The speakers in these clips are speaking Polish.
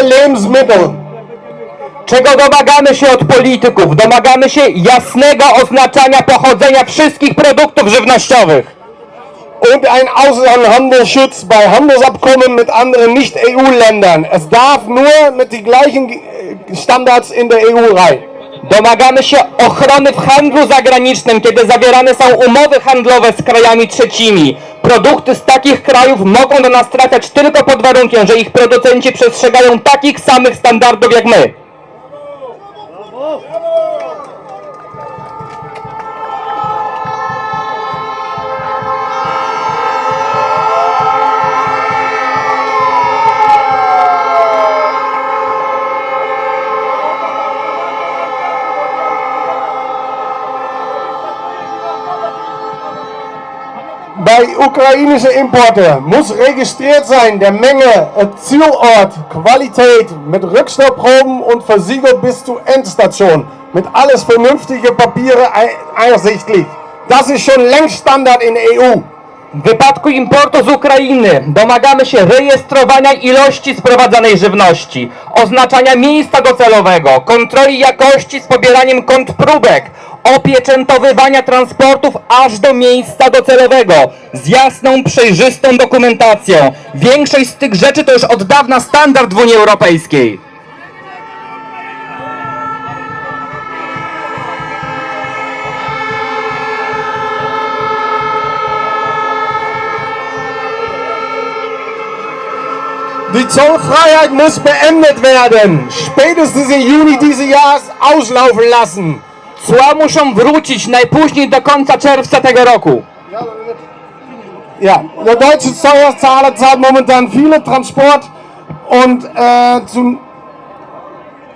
alle Lebensmittel. Czego domagamy się od polityków? Domagamy się jasnego oznaczania pochodzenia wszystkich produktów żywnościowych. Und ein Außenhandelsschutz bei Handelsabkommen mit anderen Nicht-EU-Ländern. Es darf nur mit den gleichen Standards in der EU rein. Domagamy się ochrony w handlu zagranicznym, kiedy zawierane są umowy handlowe z krajami trzecimi. Produkty z takich krajów mogą do nas trafiać tylko pod warunkiem, że ich producenci przestrzegają takich samych standardów jak my. Bei ukrainischen Importen muss registriert sein der Menge, äh, Zielort, Qualität mit Rückstauproben und Versiegel bis zur Endstation. Mit alles vernünftige Papiere ein- einsichtlich. Das ist schon längst Standard in der EU. W wypadku importu z Ukrainy domagamy się rejestrowania ilości sprowadzanej żywności, oznaczania miejsca docelowego, kontroli jakości z pobieraniem kontrpróbek, opieczętowywania transportów aż do miejsca docelowego z jasną, przejrzystą dokumentacją. Większość z tych rzeczy to już od dawna standard w Unii Europejskiej. Die Zollfreiheit muss beendet werden. Spätestens im Juni dieses Jahres auslaufen lassen. Cła muszą wrócić najpóźniej do końca czerwca tego roku. Ja, der deutsche Steuerzahler zahlt momentan viele Transport und, äh, zum,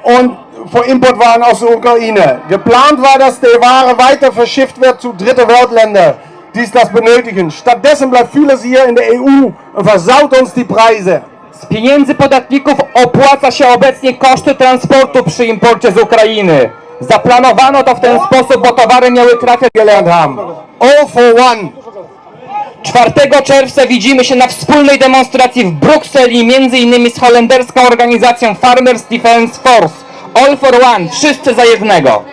und für Importwaren aus der Ukraine. Geplant war, dass die Ware weiter verschifft wird zu dritte Weltländer, die es das benötigen. Stattdessen bleibt vieles hier in der EU und versaut uns die Preise. Z pieniędzy podatników opłaca się obecnie koszty transportu przy imporcie z Ukrainy. Zaplanowano to w ten sposób, bo towary miały trafiać. Gelernt haben. All for one. 4 czerwca widzimy się na wspólnej demonstracji w Brukseli, między innymi z holenderską organizacją Farmers Defence Force. All for one, wszyscy za jednego.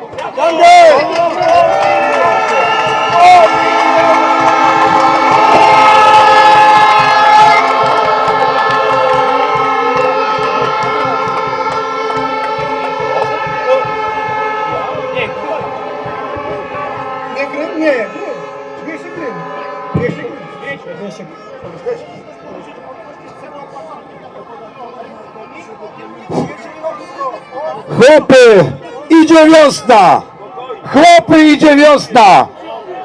Chłopy, idzie wiosna! Chłopy, idzie wiosna!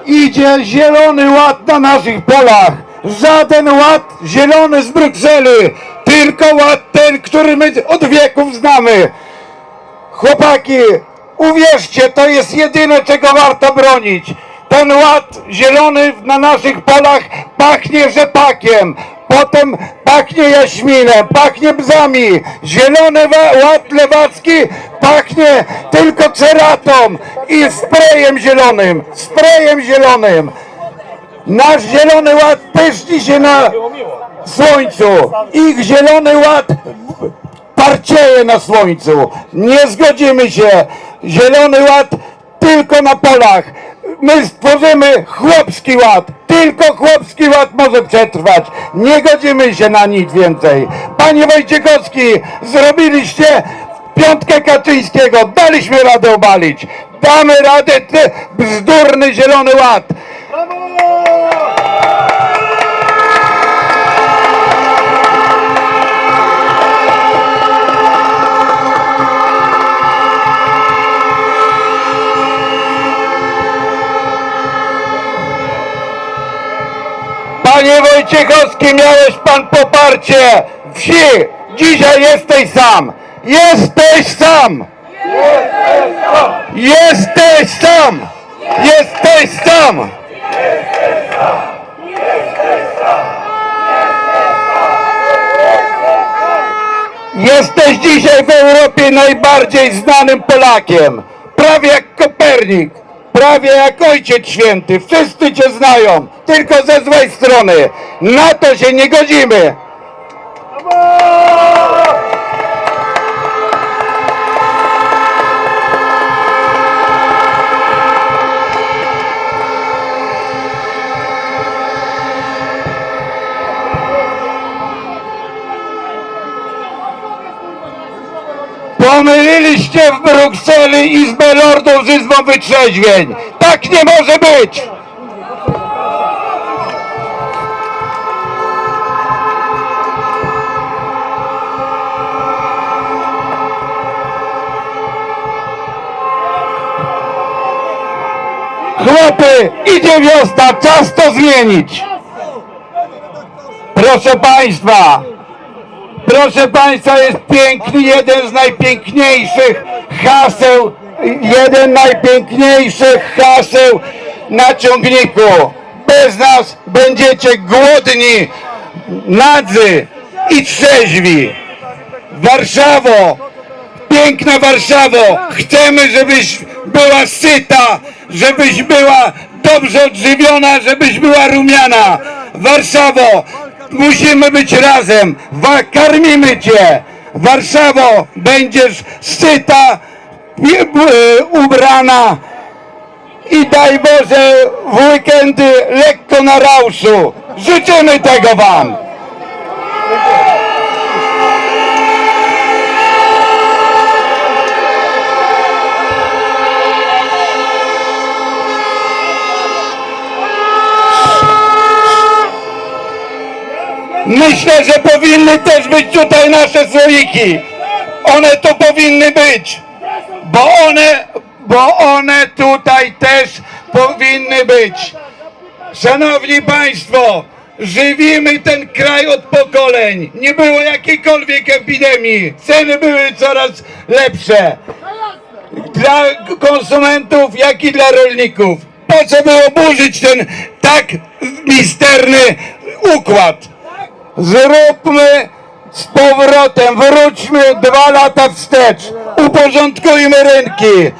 Idzie zielony ład na naszych polach! Żaden ład zielony z Brukseli! Tylko ład ten, który my od wieków znamy! Chłopaki, uwierzcie, to jest jedyne, czego warto bronić. Ten ład zielony na naszych polach pachnie rzepakiem, potem pachnie jaśminem, pachnie bzami. Zielony ład lewacki pachnie tylko ceratą i sprayem zielonym, sprayem zielonym. Nasz zielony ład pyszni się na słońcu. Ich zielony ład parcieje na słońcu. Nie zgodzimy się. Zielony ład tylko na polach. My stworzymy chłopski ład. Tylko chłopski ład może przetrwać. Nie godzimy się na nic więcej. Panie Wojciechowski, zrobiliście piątkę Kaczyńskiego. Daliśmy radę obalić. Damy radę ty bzdurny zielony ład. Panie Wojciechowski, miałeś pan poparcie wsi. Dzisiaj jesteś sam. Jesteś sam. Jesteś sam. Jesteś sam. Jesteś dzisiaj w Europie najbardziej znanym Polakiem. Prawie jak Kopernik. Prawie jak Ojciec Święty. Wszyscy cię znają tylko ze złej strony. Na to się nie godzimy. Pomyliliście w Brukseli Izbę Lordów z Izbą Wytrzeźwień. Tak nie może być! Chłopy, idzie wiosna, czas to zmienić! Proszę Państwa, Proszę Państwa, jest piękny, jeden z najpiękniejszych haseł, jeden najpiękniejszych haseł na ciągniku. Bez nas będziecie głodni, nadzy i trzeźwi. Warszawo, piękna Warszawo, chcemy, żebyś była syta, żebyś była dobrze odżywiona, żebyś była rumiana. Warszawo, musimy być razem, Wa- karmimy Cię. Warszawo, będziesz i- b- e, ubrana i daj Boże w weekendy lekko na rauszu. Życzymy tego Wam. Myślę, że powinny też być tutaj nasze słoiki. One tu powinny być, bo one, bo one tutaj też powinny być. Szanowni Państwo, żywimy ten kraj od pokoleń. Nie było jakiejkolwiek epidemii. Ceny były coraz lepsze. Dla konsumentów, jak i dla rolników. Po co było burzyć ten tak misterny układ? Zróbmy z powrotem, wróćmy dwa lata wstecz, uporządkujmy rynki.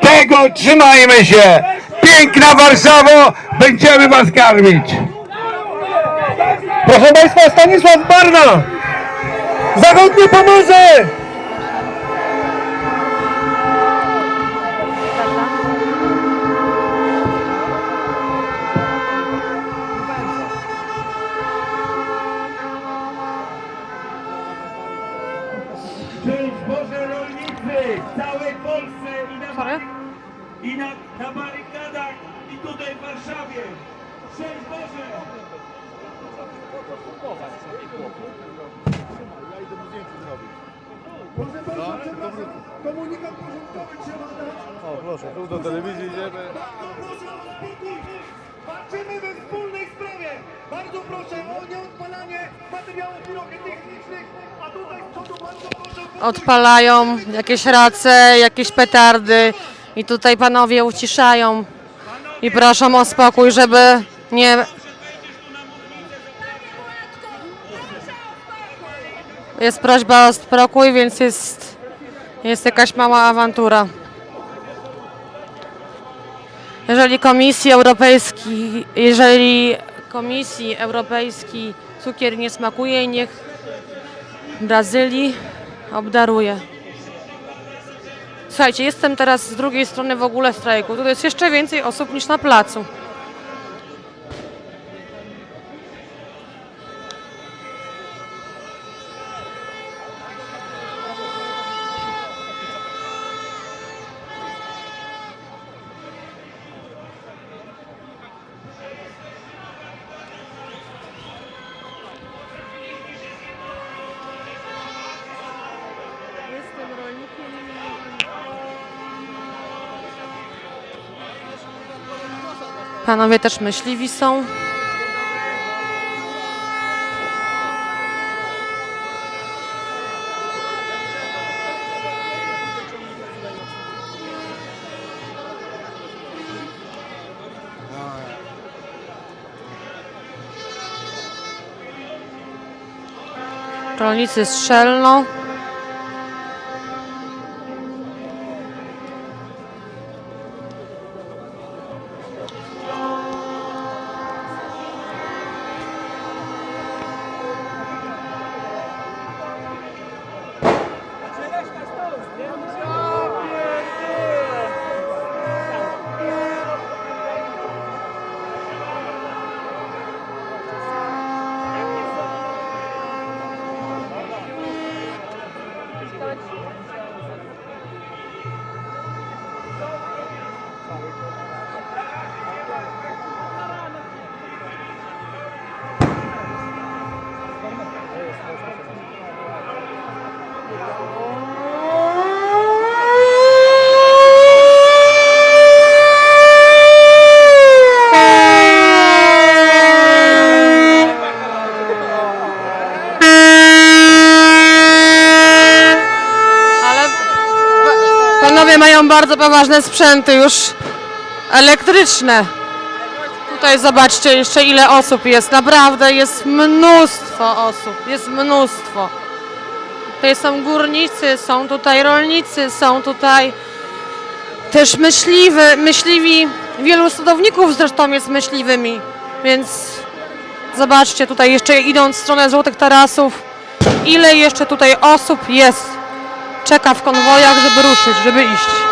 Tego trzymajmy się. Piękna Warszawo, będziemy was karmić. Proszę Państwa, Stanisław Barna! Zachodnie Pomorze! Proszę bardzo, przepraszam, komunikat porządkowy trzeba dać. O proszę, tu do telewizji idziemy. Bardzo proszę o spokój. Walczymy we wspólnej sprawie. Bardzo proszę o nieodpalanie materiałów pirotechnicznych, a tutaj z przodu bardzo proszę o spokój. odpalają jakieś race, jakieś petardy i tutaj panowie uciszają i proszą o spokój, żeby nie... Jest prośba o spokój, więc jest, jest jakaś mała awantura. Jeżeli Komisji Europejskiej, jeżeli Komisji Europejskiej cukier nie smakuje, niech Brazylii obdaruje. Słuchajcie, jestem teraz z drugiej strony w ogóle strajku. Tu jest jeszcze więcej osób niż na placu. Panowie też myśliwi są. Rolnicy strzelną. Mają bardzo poważne sprzęty już elektryczne. Tutaj zobaczcie jeszcze ile osób jest. Naprawdę jest mnóstwo osób. Jest mnóstwo. Tutaj są górnicy, są tutaj rolnicy, są tutaj też myśliwy, myśliwi. Wielu sadowników zresztą jest myśliwymi. Więc zobaczcie tutaj jeszcze idąc w stronę Złotych Tarasów. Ile jeszcze tutaj osób jest. Czeka w konwojach, żeby ruszyć, żeby iść.